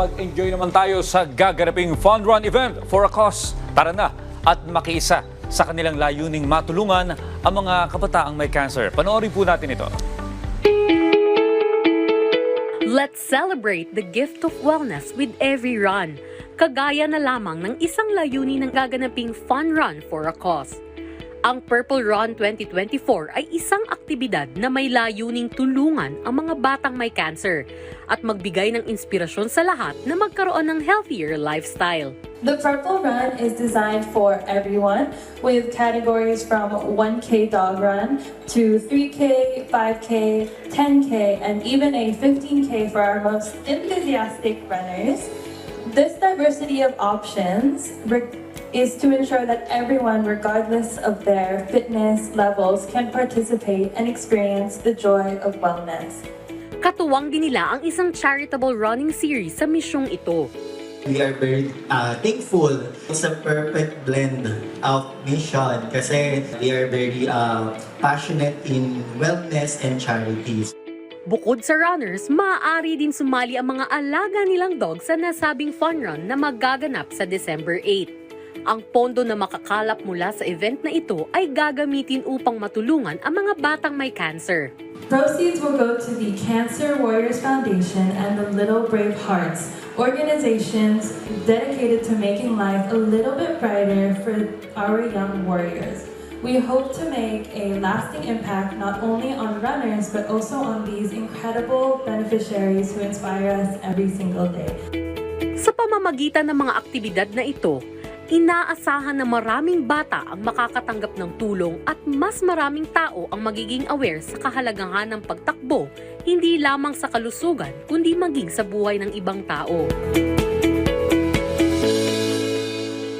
mag-enjoy naman tayo sa gaganaping Fun Run event for a cause. Tara na at makiisa sa kanilang layuning matulungan ang mga kabataang may cancer. Panoorin po natin ito. Let's celebrate the gift of wellness with every run. Kagaya na lamang ng isang layunin ng gaganaping Fun Run for a Cause. Ang Purple Run 2024 ay isang aktibidad na may layuning tulungan ang mga batang may cancer at magbigay ng inspirasyon sa lahat na magkaroon ng healthier lifestyle. The Purple Run is designed for everyone with categories from 1K dog run to 3K, 5K, 10K, and even a 15K for our most enthusiastic runners. This diversity of options is to ensure that everyone, regardless of their fitness levels, can participate and experience the joy of wellness. Katuwang din nila ang isang charitable running series sa misyong ito. We are very uh, thankful. It's a perfect blend of mission kasi we are very uh, passionate in wellness and charities. Bukod sa runners, maaari din sumali ang mga alaga nilang dog sa nasabing fun run na magaganap sa December 8. Ang pondo na makakalap mula sa event na ito ay gagamitin upang matulungan ang mga batang may cancer. Proceeds will go to the Cancer Warriors Foundation and the Little Brave Hearts, organizations dedicated to making life a little bit brighter for our young warriors. We hope to make a lasting impact not only on runners but also on these incredible beneficiaries who inspire us every single day. Sa pamamagitan ng mga aktibidad na ito, inaasahan na maraming bata ang makakatanggap ng tulong at mas maraming tao ang magiging aware sa kahalagahan ng pagtakbo, hindi lamang sa kalusugan kundi maging sa buhay ng ibang tao.